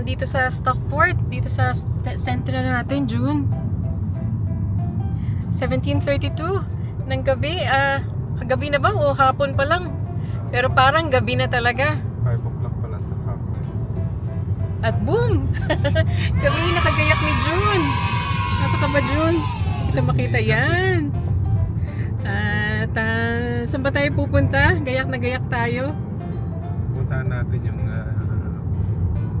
dito sa Stockport, dito sa na natin, June. 17.32 ng gabi. Ah, gabi na ba o hapon pa lang? Pero parang gabi na talaga. 5 o'clock pa lang hapon. At boom! Kami nakagayak ni June. Nasa ka ba, June? Kita makita yan. At ah, saan ba tayo pupunta? Gayak na gayak tayo. Puntahan natin yung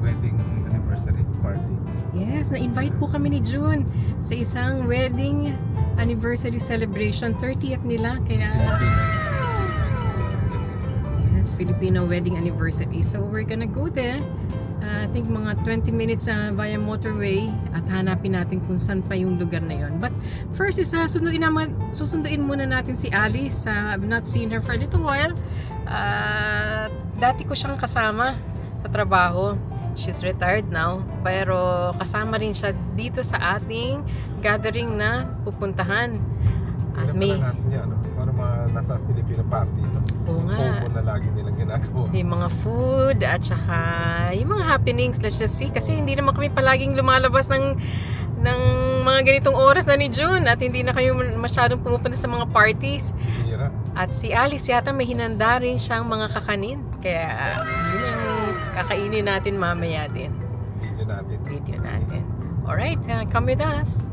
wedding anniversary party. Yes, na-invite po kami ni June sa isang wedding anniversary celebration. 30th nila. Kaya, yes, Filipino wedding anniversary. So, we're gonna go there. Uh, I think mga 20 minutes uh, via motorway at hanapin natin kung saan pa yung lugar na yon. But first is uh, sunduin naman, susunduin muna natin si Alice. Uh, I've not seen her for a little while. Uh, dati ko siyang kasama sa trabaho. She's retired now. Pero kasama rin siya dito sa ating gathering na pupuntahan. At Tingnan may, natin yan, ano? Para mga nasa Filipino party. No? Oo nga. Combo na lagi nilang ginagawa. yung mga food at saka yung mga happenings let's just see kasi hindi naman kami palaging lumalabas ng ng mga ganitong oras na ni June at hindi na kayo masyadong pumupunta sa mga parties at si Alice yata may hinanda rin siyang mga kakanin kaya yun ang kakainin natin mamaya din Video natin. video natin alright uh, come with us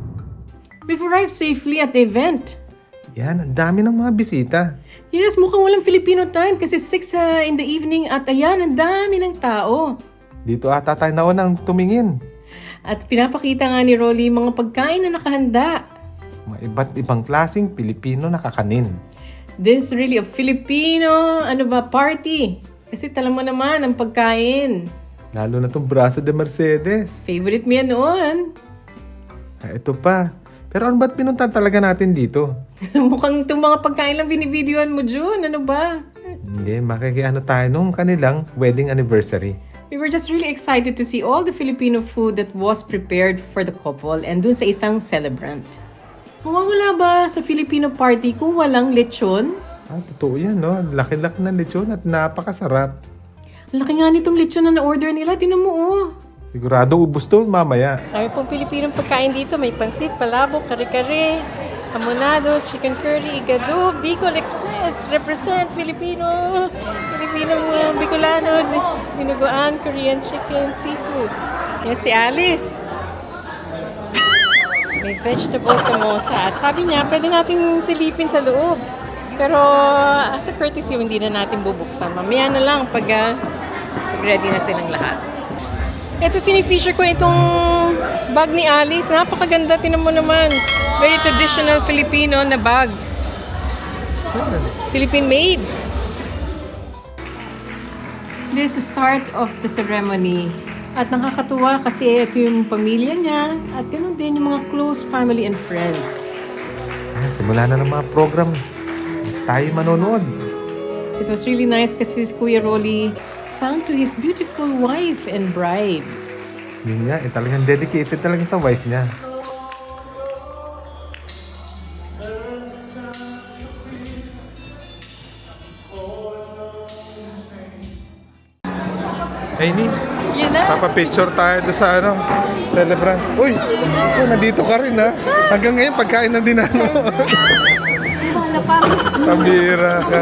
We've arrived safely at the event. Yan, ang dami ng mga bisita. Yes, mukhang walang Filipino time kasi 6 uh, in the evening at ayan, ang dami ng tao. Dito ata tayo naunang tumingin. At pinapakita nga ni Rolly mga pagkain na nakahanda. Mga iba't ibang klaseng Pilipino na kakanin. This is really a Filipino, ano ba, party. Kasi talam mo naman ang pagkain. Lalo na itong braso de Mercedes. Favorite mo yan noon. Ah, ito pa. Pero ano ba't pinuntan talaga natin dito? Mukhang itong mga pagkain lang binivideoan mo, June. Ano ba? Hindi, makikiano tayo nung kanilang wedding anniversary. We were just really excited to see all the Filipino food that was prepared for the couple and dun sa isang celebrant. Mawawala ba sa Filipino party kung walang lechon? Ah, totoo yan, no? Laki-laki ng lechon at napakasarap. Laki nga nitong lechon na na-order nila. Tinan mo, oh. Sigurado ubus to mamaya. Dami pong Pilipinong pagkain dito. May pansit, palabok, kare-kare, hamonado, chicken curry, igado, Bicol Express. Represent Filipino. Filipino uh, Bicolano, dinuguan, Korean chicken, seafood. Yan si Alice. May vegetable samosa. At sabi niya, pwede natin silipin sa loob. Pero as a courtesy, hindi na natin bubuksan. Mamaya na lang pag, pag ready na silang lahat. Ito, fini-feature ko itong bag ni Alice. Napakaganda, tinan mo naman. Very traditional Filipino na bag. Philippine made. This is start of the ceremony. At nakakatuwa kasi ito yung pamilya niya at ganun din yung mga close family and friends. Ah, simula na ng mga program. Tayo manonood. It was really nice kasi si Kuya Rolly sang to his beautiful wife and bride. Yun nga, eh, talagang dedicated talaga sa wife niya. Ni. Yun na! Papa-picture tayo doon sa ano, celebrant. Uy, oh, nandito ka rin ha. Hanggang ngayon, pagkain ng dinano. Wala pa. Tambira ka.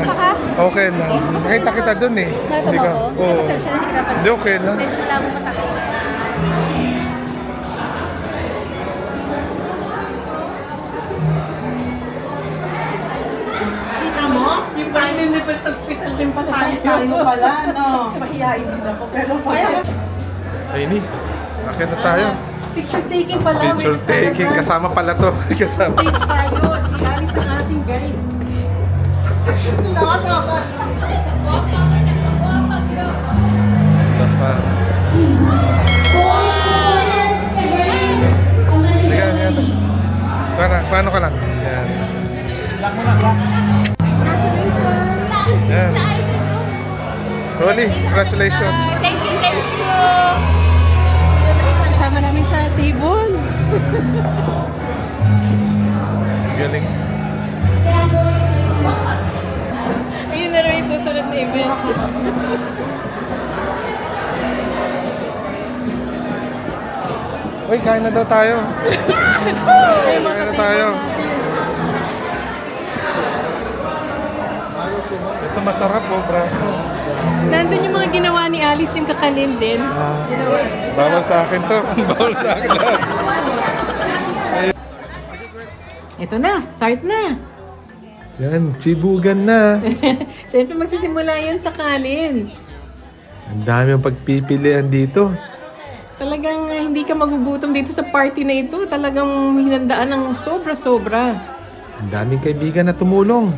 Okay lang. Nakita kita doon eh. Hindi ka. Oo. Hindi, okay lang. Medyo wala mo matakot. Kita mo? Yung parang hindi pa sa hospital din pala Tayo tayo pala, no? Mahihain din ako, pero kaya Ay, ni. Bakit na tayo? Picture taking pala. Picture taking. Kasama pala to. Kasama. Stage tayo. Guide. nakasama. Baka. Sige, yan. Paano, paano ka lang? Yan. Yan. Rolly, congratulations. Thank you, thank you. Kasama namin sa table. Galing. Susunod na event. Uy, kain na daw tayo. Kain na tayo. Ito masarap oh, braso. Nandun yung mga ginawa ni Alice yung kakanin din. Ginawa. Bawal sa akin to. Bawal sa akin lahat. Ito na, start na. Yan, chibugan na. Siyempre magsisimula yan sa kanin. Ang dami ang pagpipilian dito. Talagang eh, hindi ka magugutom dito sa party na ito. Talagang hinandaan ng sobra-sobra. Ang daming kaibigan na tumulong.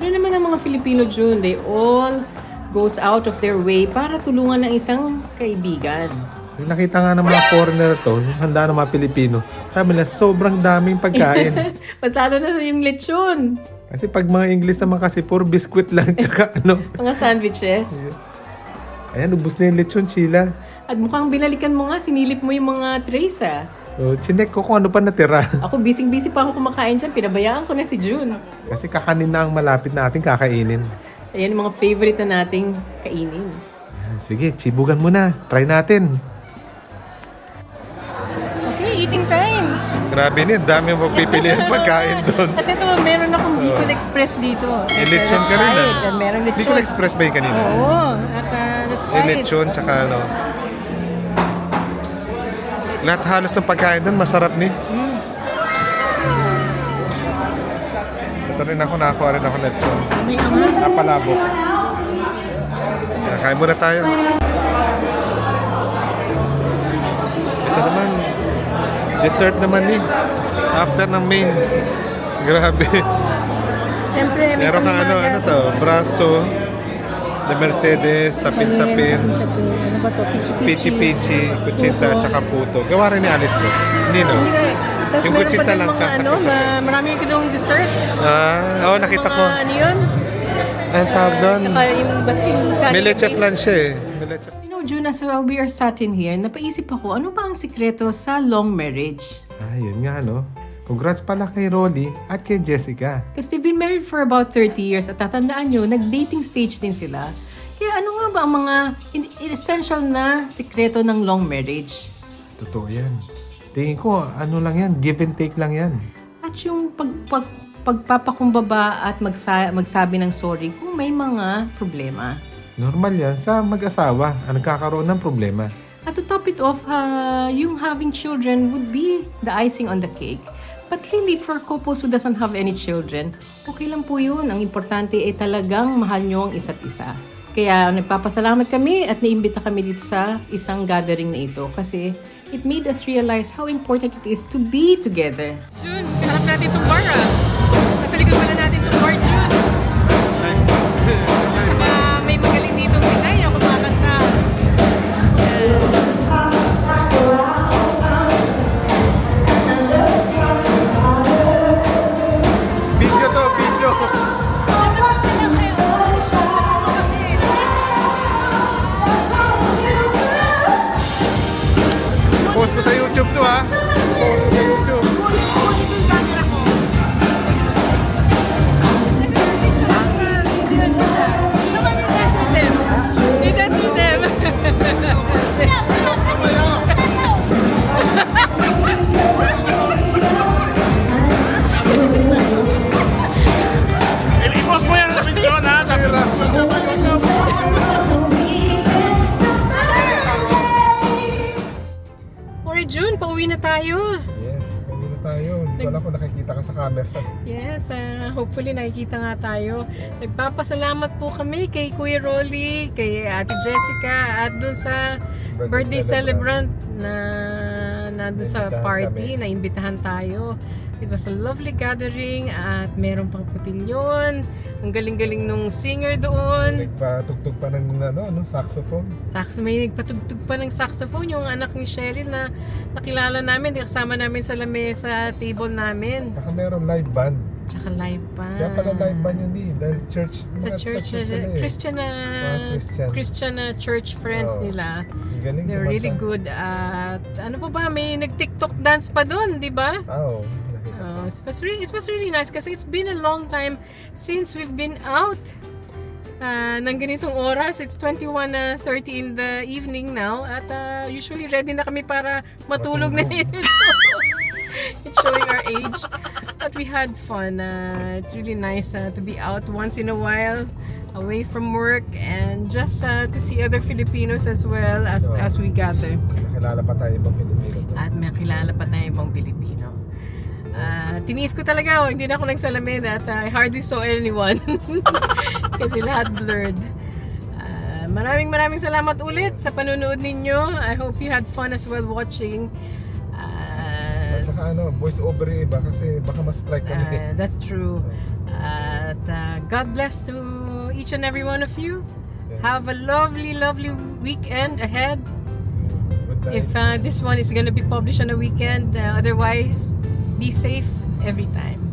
Ano naman ang mga Filipino June? They all goes out of their way para tulungan ng isang kaibigan. Yung nakita nga ng mga foreigner to, yung handa ng mga Pilipino, sabi nila, sobrang daming pagkain. Mas lalo na yung lechon, Kasi pag mga English naman kasi, puro biskwit lang, tsaka ano. mga sandwiches. Ayan, ubus na yung lechon, Sheila. At mukhang binalikan mo nga, sinilip mo yung mga trays ah. So, chinek ko kung ano pa natira. Ako, busy-busy pa ako kumakain dyan. Pinabayaan ko na si June. Kasi kakanin na ang malapit natin kakainin. Ayan yung mga favorite na nating kainin. Sige, chibugan mo na. Try natin. Okay, eating time. Grabe ni, dami mo pipilihan pagkain doon. At ito, meron akong Bicol Express dito. Lechon ka rin Right, ah. and Meron lechon. Bicol Express ba yung kanina? Oo. At uh, let's try it. lechon, tsaka ano. Lahat halos ng pagkain doon, masarap ni. Mm. Ito rin ako, nakakuha rin ako lechon. May angat. Napalabok. Kaya kain muna tayo. Ito naman, dessert naman ni. After ng main. Grabe. Siyempre, may Meron kang ano, ano to, braso, de Mercedes, sapin-sapin, Ano sapin? Ano ba to? Pichi-pichi. kutsita, tsaka puto. Gawa rin ni Alice to. Hindi no? Hindi na. Tapos Yung din lang, tsaka ano, sapin-sapin. ma- marami yung dessert. Ah, oo, nakita ko. Ano yun? Anong tawag doon? Yung basking May leche flan siya eh. May leche know, June, as uh, we are sat in here, napaisip ako, ano ba ang sikreto sa long marriage? Ah, yun nga no. Congrats pala kay Rolly at kay Jessica. Because they've been married for about 30 years at tatandaan nyo, nag-dating stage din sila. Kaya ano nga ba ang mga essential na sikreto ng long marriage? Totoo yan. Tingin ko, ano lang yan, give and take lang yan. At yung pag, pag, pagpapakumbaba at magsa, magsabi ng sorry kung may mga problema. Normal yan sa mag-asawa ang nagkakaroon ng problema. At to top it off, uh, yung having children would be the icing on the cake. But really, for couples who doesn't have any children, okay lang po yun. Ang importante ay talagang mahal nyo ang isa't isa. Kaya nagpapasalamat kami at naimbita kami dito sa isang gathering na ito kasi it made us realize how important it is to be together. Jun, hanap natin itong bar ah. Tayo. Yes, pwede na tayo. Hindi ko alam kung nakikita ka sa camera. Yes, ah, hopefully nakikita nga tayo. Nagpapasalamat po kami kay Kuya Rolly, kay Ate Jessica, at doon sa Birthday birthday, celebrant. celebrant, na nandun sa Naimbitahan party, kami. na imbitahan tayo. It was a lovely gathering at meron pang kutilyon. Ang galing-galing nung singer doon. Nagpatugtog pa ng ano, ano, saxophone. Sax, may nagpatugtog pa ng saxophone yung anak ni Cheryl na nakilala namin, kasama namin sa lamesa table namin. Saka meron live band. Tsaka live pa. Kaya pala live band yun di. Dahil church. sa mga church, sila uh, eh. Christian na Christian. Christian na church friends Oo. nila. Galing They're really kumanta. good at ano pa ba may nag-TikTok dance pa doon, 'di ba? Ah, Oo. nakita Uh, it was really it was really nice kasi it's been a long time since we've been out. uh, ng ganitong oras. It's 21.30 in the evening now. At uh, usually ready na kami para matulog na rin. it's showing our age. But we had fun. Uh, it's really nice uh, to be out once in a while away from work and just uh, to see other Filipinos as well as as we gather. Nakilala pa tayo ibang Pilipino. At may kilala pa tayo ibang Pilipino. Ah, tiniis ko talaga, oh, hindi na ako nagsalamin at uh, I hardly saw anyone. Kasi lahat blurred. Ah, maraming maraming salamat ulit sa panonood ninyo. I hope you had fun as well watching. Ah, At saka ano, voice over yung iba kasi baka ma-strike kami. ah, that's true. At ah, God bless to each and every one of you. Have a lovely, lovely weekend ahead. If uh, this one is going to be published on a weekend. Uh, otherwise, be safe every time.